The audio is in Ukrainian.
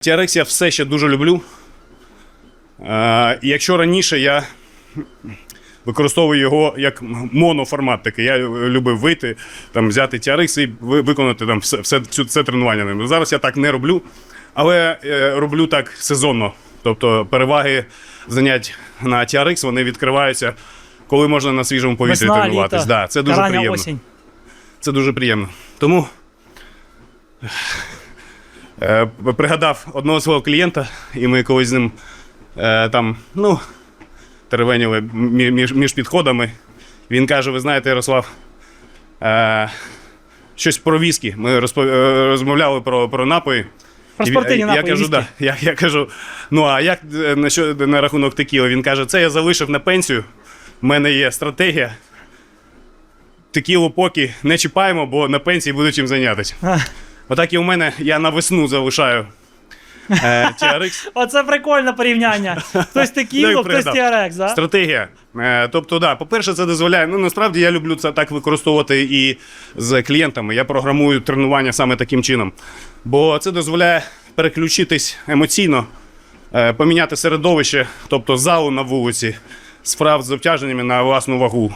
TRX я все ще дуже люблю. Е, якщо раніше я використовую його як моноформат такий, я любив вийти, там, взяти TRX і виконати там, все, все, це тренування ним. Зараз я так не роблю, але е, роблю так сезонно. Тобто переваги занять на TRX вони відкриваються, коли можна на свіжому повітрі Весна, тренуватись. літо, Да, це дуже рання приємно. осінь. Це дуже приємно. Тому е, пригадав одного свого клієнта, і ми колись з ним е, там, ну, теревеніли між, між підходами. Він каже: ви знаєте, Ярослав, е, щось про віскі. Ми розпо- е, розмовляли про, про напої. Про спортивні я, напої, Я кажу, віскі. да, я, я кажу, ну а як е, на, що, на рахунок текіли? Він каже, це я залишив на пенсію. У мене є стратегія. Текілу поки не чіпаємо, бо на пенсії буде чим зайнятися. А. Отак і у мене я на весну залишаю е, TRX. Оце прикольне порівняння. Хтось Ну, текіло, хтось. TRX, да? Стратегія. Е, тобто, да, по-перше, це дозволяє. Ну, насправді я люблю це так використовувати і з клієнтами. Я програмую тренування саме таким чином. Бо це дозволяє переключитись емоційно, е, поміняти середовище, тобто залу на вулиці, справ з обтяженнями на власну вагу.